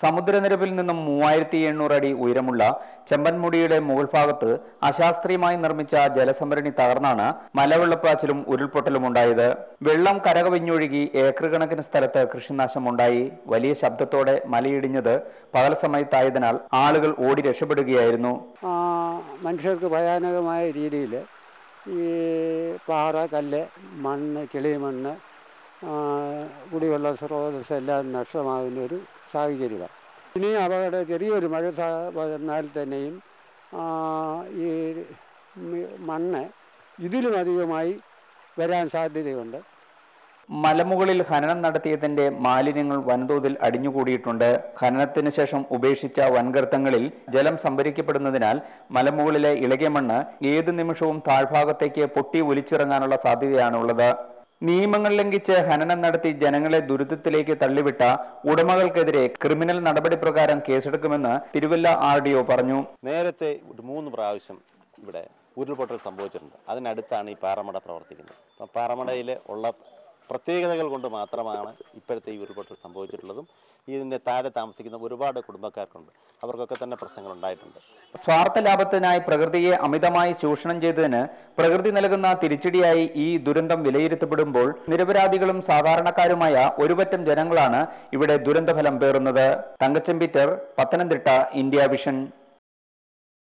സമുദ്രനിരപ്പിൽ നിന്നും മൂവായിരത്തി എണ്ണൂറ് അടി ഉയരമുള്ള ചെമ്പൻമുടിയുടെ മുകൾ ഭാഗത്ത് അശാസ്ത്രീയമായി നിർമ്മിച്ച ജലസംഭരണി തകർന്നാണ് മലവെള്ളപ്പാച്ചിലും ഉരുൾപൊട്ടലും ഉണ്ടായത്. വെള്ളം കരകവിഞ്ഞൊഴുകി ഏക്കർ കണക്കിന് സ്ഥലത്ത് കൃഷിനാശമുണ്ടായി. വലിയ ശബ്ദത്തോടെ മലയിടിഞ്ഞത് പകൽ സമയത്തായതിനാൽ ആളുകൾ ഓടി രക്ഷപ്പെടുകയായിരുന്നു. മനുഷ്യർക്ക് ഭയാനകമായ രീതിയിൽ ഈ പാറ കല്ല് മണ്ണ് ചെളിമണ്ണ് ആ, കുടിവെള്ള സ്രോതസ് എല്ലാം നഷ്ടമാകുന്ന ഒരു സാഹചര്യമാണ് ഇനി അപകട ചെറിയൊരു മഴ വന്നാൽ തന്നെയും ഈ മണ്ണ് ഇതിലും അധികമായി വരാൻ സാധ്യതയുണ്ട്. മലമുകളിൽ ഖനനം നടത്തിയതിന്റെ മാലിന്യങ്ങൾ വൻതോതിൽ അടിഞ്ഞുകൂടിയിട്ടുണ്ട്. ഖനനത്തിന് ശേഷം ഉപേക്ഷിച്ച വൻഗർത്തങ്ങളിൽ ജലം സംഭരിക്കപ്പെടുന്നതിനാൽ മലമുകളിലെ ഇളകിയ മണ്ണ് ഏത് നിമിഷവും താഴ്ഭാഗത്തേക്ക് പൊട്ടി ഒലിച്ചിറങ്ങാനുള്ള സാധ്യതയാണുള്ളത്. നിയമങ്ങൾ ലംഘിച്ച് ഖനനം നടത്തി ജനങ്ങളെ ദുരിതത്തിലേക്ക് തള്ളിവിട്ട ഉടമകൾക്കെതിരെ ക്രിമിനൽ നടപടി പ്രകാരം കേസെടുക്കുമെന്ന് തിരുവല്ല ആർ ഡി ഒ പറഞ്ഞു. നേരത്തെ മൂന്ന് പ്രാവശ്യം ഇവിടെ ഉരുൾപൊട്ടൽ സംഭവിച്ചിട്ടുണ്ട്. അതിനടുത്താണ് ഈ പാറമട പ്രവർത്തിക്കുന്നത്. പാറമടയിൽ ഉള്ള പ്രത്യേകതകൾ കൊണ്ട് മാത്രമാണ് ഇപ്പോഴത്തെ ഈ ഉരുൾപൊട്ടൽ സംഭവിച്ചിട്ടുള്ളതും ഇതിന്റെ താഴെ താമസിക്കുന്ന ഒരുപാട് കുടുംബക്കാർക്കുണ്ട്. അവർക്കൊക്കെ തന്നെ പ്രശ്നങ്ങൾ ഉണ്ടായിട്ടുണ്ട് സ്വാർത്ഥ ലാഭത്തിനായി പ്രകൃതിയെ അമിതമായി ചൂഷണം ചെയ്തതിന് പ്രകൃതി നൽകുന്ന തിരിച്ചടിയായി ഈ ദുരന്തം വിലയിരുത്തപ്പെടുമ്പോൾ നിരപരാധികളും സാധാരണക്കാരുമായ ഒരുപറ്റം ജനങ്ങളാണ് ഇവിടെ ദുരന്തഫലം പേറുന്നത്. Thankachan Peter Pathanamthitta India Vision.